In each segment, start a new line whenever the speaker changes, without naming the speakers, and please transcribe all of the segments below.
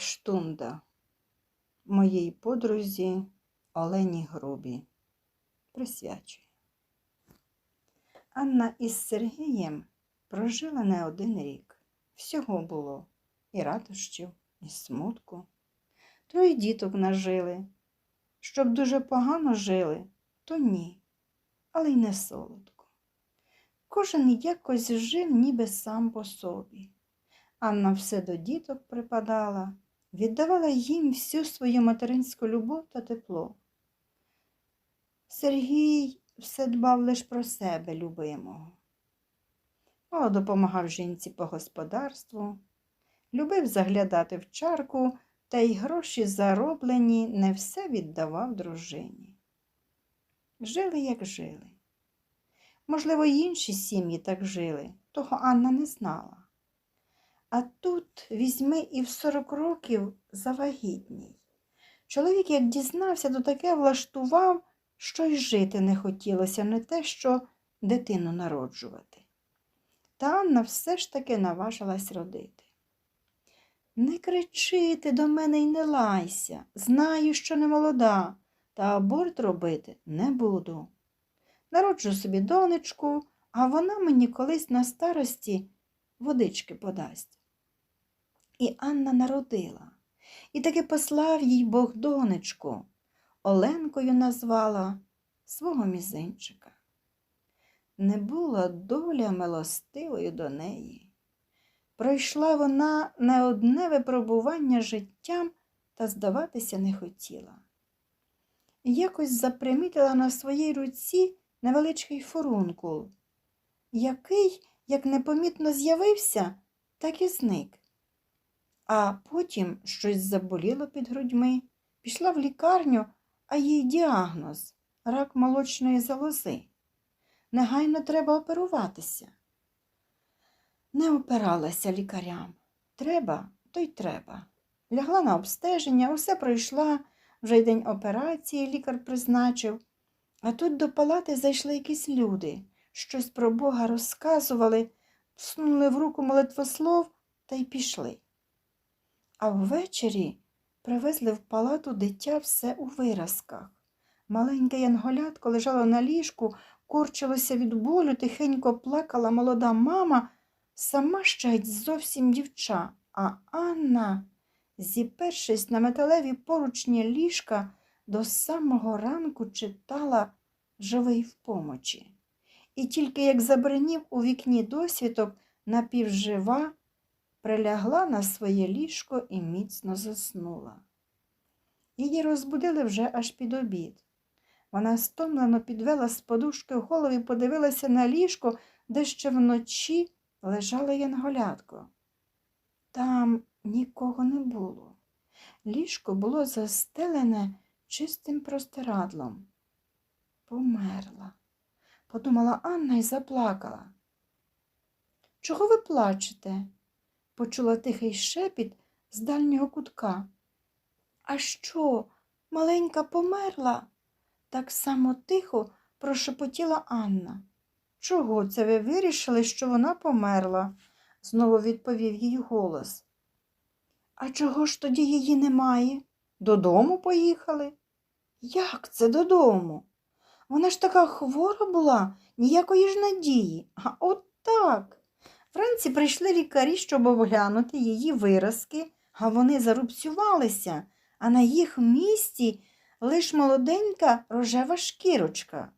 Штунда моїй подрузі Олені Грубі. Присвячую. Анна із Сергієм прожила не один рік. Всього було і радощів, і смутку. Троє діток нажили. Щоб дуже погано жили, то ні, але й не солодко. Кожен якось жив ніби сам по собі. Анна все до діток припадала, віддавала їм всю свою материнську любов та тепло. Сергій все дбав лише про себе любимого. Мало допомагав жінці по господарству, любив заглядати в чарку та й гроші зароблені не все віддавав дружині. Жили, як жили. Можливо, інші сім'ї так жили, того Анна не знала. А тут візьми і в 40 років завагітній. Чоловік, як дізнався, то таке влаштував, що й жити не хотілося, не те, що дитину народжувати. Та Анна все ж таки наважилась родити. Не кричи ти до мене й не лайся. Знаю, що не молода, та аборт робити не буду. Народжу собі донечку, а вона мені колись на старості водички подасть. І Анна народила, і таки послав їй Бог донечку. Оленкою назвала свого мізинчика. Не була доля милостивою до неї. Пройшла вона не одне випробування життям та здаватися не хотіла. Якось запримітила на своїй руці невеличкий фурункул, який, як непомітно з'явився, так і зник. А потім щось заболіло під грудьми, пішла в лікарню, а їй діагноз рак молочної залози. Негайно треба оперуватися. Не опиралася лікарям. Треба, то й треба. Лягла на обстеження, усе пройшла, вже й день операції лікар призначив. А тут до палати зайшли якісь люди, щось про Бога розказували, всунули в руку молитвослов та й пішли. А ввечері привезли в палату дитя все у виразках. Маленьке янголятко лежало на ліжку, корчилося від болю, тихенько плакала молода мама, сама ще й зовсім дівча, а Анна, зіпершись на металеві поручні ліжка, до самого ранку читала живий в помочі. І тільки як забринів у вікні досвідок напівжива, прилягла на своє ліжко і міцно заснула. Її розбудили вже аж під обід. Вона стомлено підвела з подушки голову і подивилася на ліжко, де ще вночі лежала янголятко. Там нікого не було. Ліжко було застелене чистим простирадлом. Померла, подумала Анна і заплакала. Чого ви плачете? Почула тихий шепіт з дальнього кутка. А що, маленька померла? Так само тихо прошепотіла Анна. Чого це ви вирішили, що вона померла? знову відповів їй голос. А чого ж тоді її немає? Додому поїхали? Як це додому? Вона ж така хвора була, ніякої ж надії. А от так. Вранці прийшли лікарі, щоб оглянути її виразки, а вони зарубцювалися, а на їх місці лиш молоденька рожева шкірочка.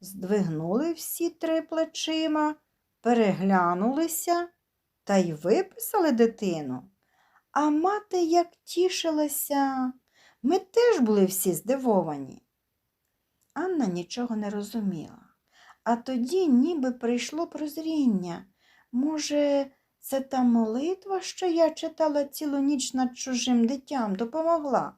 Здвигнули всі три плечима, переглянулися та й виписали дитину. А мати як тішилася, ми теж були всі здивовані. Анна нічого не розуміла. А тоді ніби прийшло прозріння. Може, це та молитва, що я читала цілу ніч над чужим дитям, допомогла?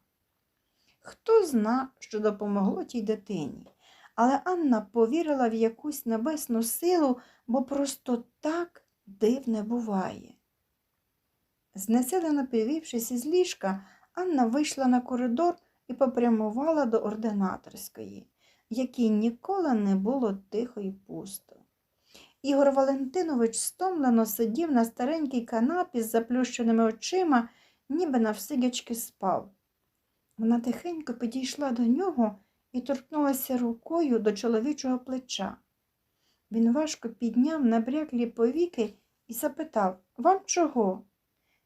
Хто зна, що допомогло тій дитині, але Анна повірила в якусь небесну силу, бо просто так див не буває. Знесилено підвівшись із ліжка, Анна вийшла на коридор і попрямувала до ординаторської якій ніколи не було тихо й пусто. Ігор Валентинович стомлено сидів на старенькій канапі з заплющеними очима ніби навсидячки спав. Вона тихенько підійшла до нього і торкнулася рукою до чоловічого плеча. Він важко підняв набряклі повіки і запитав Вам чого?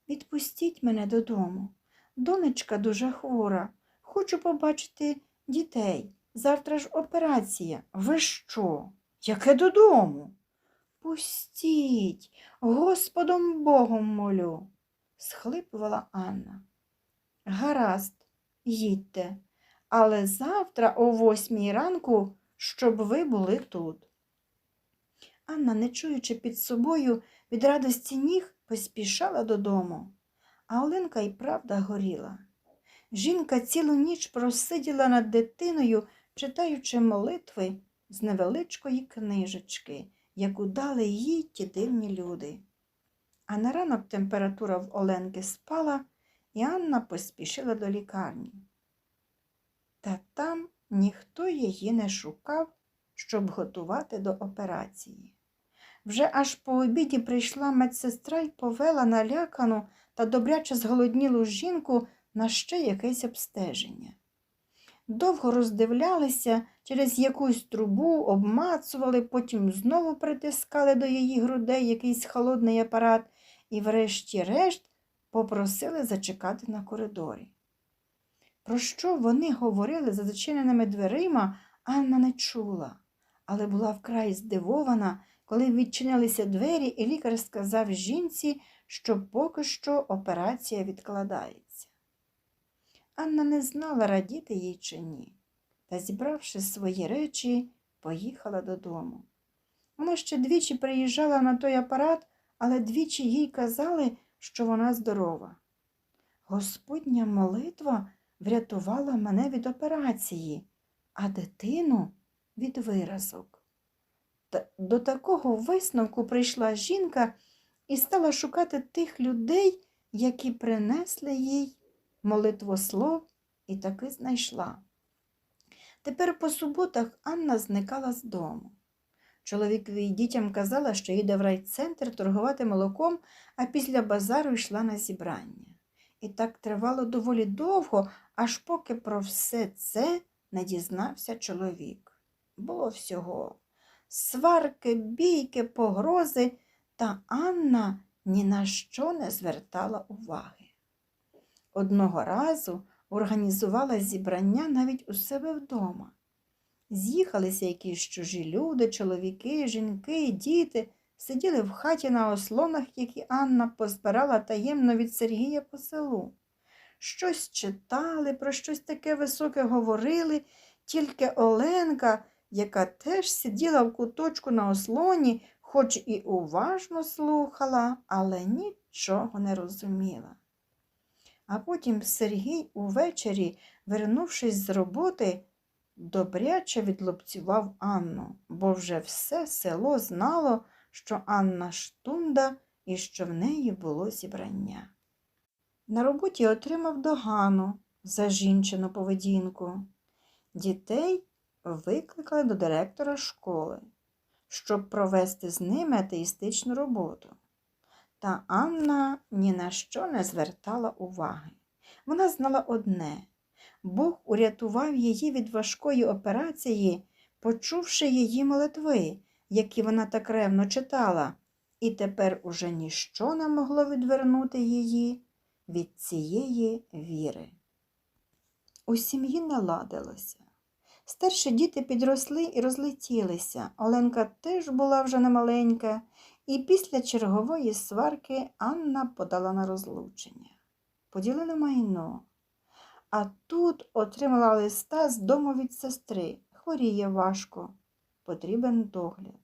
Відпустіть мене додому. Донечка дуже хвора. Хочу побачити дітей. Завтра ж операція. Ви що? Яке додому? Пустіть, Господом Богом молю, схлипувала Анна. Гаразд, їдьте, але завтра о восьмій ранку, щоб ви були тут. Анна, не чуючи під собою від радості ніг, поспішала додому, а Оленка й правда горіла. Жінка цілу ніч просиділа над дитиною, читаючи молитви з невеличкої книжечки, яку дали їй ті дивні люди. А на ранок температура в Оленки спала, і Анна поспішила до лікарні. Та там ніхто її не шукав, щоб готувати до операції. Вже аж по обіді прийшла медсестра й повела налякану та добряче зголоднілу жінку на ще якесь обстеження. Довго роздивлялися, через якусь трубу, обмацували, потім знову притискали до її грудей якийсь холодний апарат і, врешті-решт, попросили зачекати на коридорі. Про що вони говорили за зачиненими дверима, Анна не чула, але була вкрай здивована, коли відчинилися двері, і лікар сказав жінці, що поки що операція відкладається. Анна не знала, радіти їй чи ні, та, зібравши свої речі, поїхала додому. Вона ще двічі приїжджала на той апарат, але двічі їй казали, що вона здорова. Господня молитва врятувала мене від операції, а дитину від виразок. Та до такого висновку прийшла жінка і стала шукати тих людей, які принесли їй молитвослов, і таки знайшла. Тепер по суботах Анна зникала з дому. Чоловікові й дітям казала, що їде в райцентр торгувати молоком, а після базару йшла на зібрання. І так тривало доволі довго, аж поки про все це не дізнався чоловік. Було всього сварки, бійки, погрози, та Анна ні на що не звертала уваги. Одного разу організувала зібрання навіть у себе вдома. З'їхалися якісь чужі люди, чоловіки, жінки, діти, сиділи в хаті на ослонах, які Анна позбирала таємно від Сергія по селу. Щось читали, про щось таке високе говорили, тільки Оленка, яка теж сиділа в куточку на ослоні, хоч і уважно слухала, але нічого не розуміла. А потім Сергій увечері, вернувшись з роботи, добряче відлупцював Анну, бо вже все село знало, що Анна штунда і що в неї було зібрання. На роботі отримав догану за жінчину поведінку. Дітей викликали до директора школи, щоб провести з ними атеїстичну роботу. Та Анна ні на що не звертала уваги. Вона знала одне Бог урятував її від важкої операції, почувши її молитви, які вона так ревно читала, і тепер уже ніщо не могло відвернути її від цієї віри. У сім'ї наладилося. Старші діти підросли і розлетілися. Оленка теж була вже немаленька, і після чергової сварки Анна подала на розлучення. Поділили майно. А тут отримала листа з дому від сестри. Хворіє важко, потрібен догляд.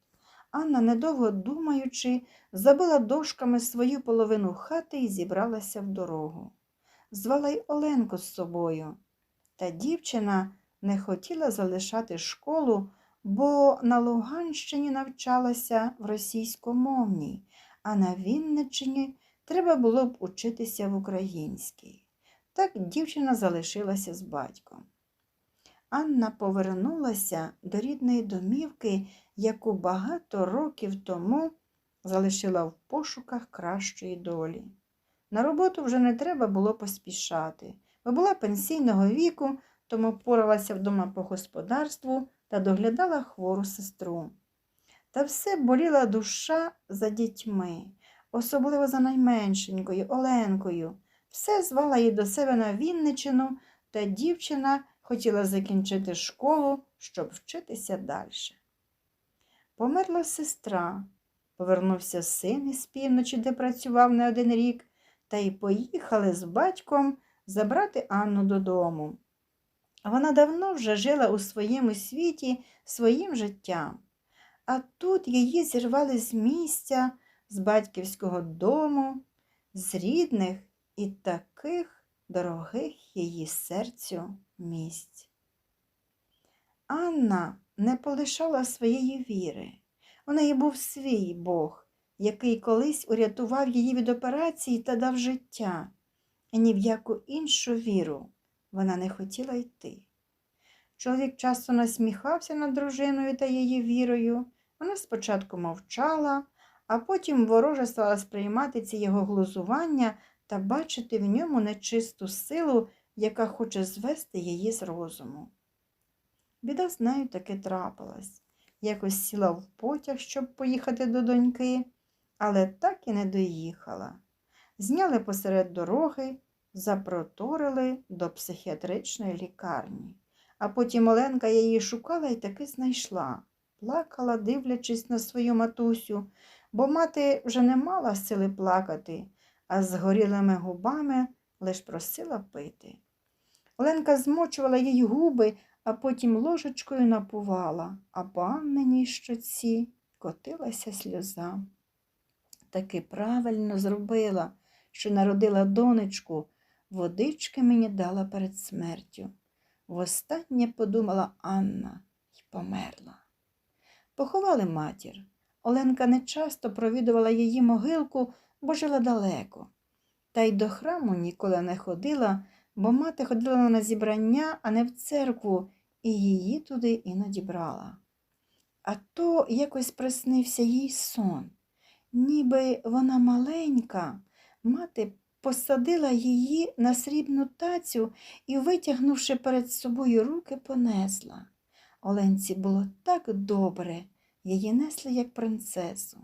Анна, недовго думаючи, забила дошками свою половину хати і зібралася в дорогу. Звала й Оленку з собою. Та дівчина не хотіла залишати школу, бо на Луганщині навчалася в російськомовній, а на Вінниччині треба було б учитися в українській. Так дівчина залишилася з батьком. Анна повернулася до рідної домівки, яку багато років тому залишила в пошуках кращої долі. На роботу вже не треба було поспішати, бо була пенсійного віку, тому поралася вдома по господарству та доглядала хвору сестру. Та все боліла душа за дітьми, особливо за найменшенькою Оленкою. Все звала її до себе на Вінничину, та дівчина хотіла закінчити школу, щоб вчитися далі. Померла сестра, повернувся син із півночі, де працював не один рік, та й поїхали з батьком забрати Анну додому. Вона давно вже жила у своєму світі своїм життям, а тут її зірвали з місця, з батьківського дому, з рідних і таких дорогих її серцю місць. Анна не полишала своєї віри. У неї був свій Бог, який колись урятував її від операції та дав життя, і ні в яку іншу віру вона не хотіла йти. Чоловік часто насміхався над дружиною та її вірою. Вона спочатку мовчала, а потім вороже стала сприймати ці його глузування та бачити в ньому нечисту силу, яка хоче звести її з розуму. Біда з нею таки трапилась. Якось сіла в потяг, щоб поїхати до доньки, але так і не доїхала. Зняли посеред дороги, запроторили до психіатричної лікарні. А потім Оленка її шукала і таки знайшла. Плакала, дивлячись на свою матусю, бо мати вже не мала сили плакати, а з горілими губами лиш просила пити. Оленка змочувала їй губи, а потім ложечкою напувала, а по Анненій щоці котилася сльоза. Таки правильно зробила, що народила донечку, водички мені дала перед смертю. Востаннє подумала Анна і померла. Поховали матір. Оленка не часто провідувала її могилку, бо жила далеко. Та й до храму ніколи не ходила, бо мати ходила на зібрання, а не в церкву, і її туди іноді брала. А то якось приснився їй сон. Ніби вона маленька, мати посадила її на срібну тацю і, витягнувши перед собою руки, понесла. Оленці було так добре, її несли як принцесу,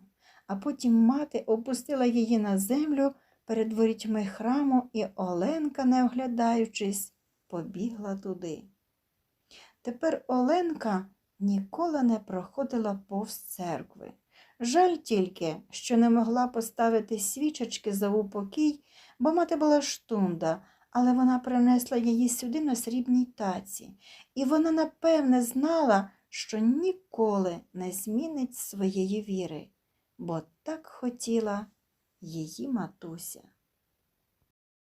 а потім мати опустила її на землю перед ворітьми храму, і Оленка, не оглядаючись, побігла туди. Тепер Оленка ніколи не проходила повз церкви. Жаль тільки, що не могла поставити свічечки за упокій, бо мати була штунда, але вона принесла її сюди на срібній таці, і вона напевне знала, що ніколи не змінить своєї віри, бо так хотіла її матуся.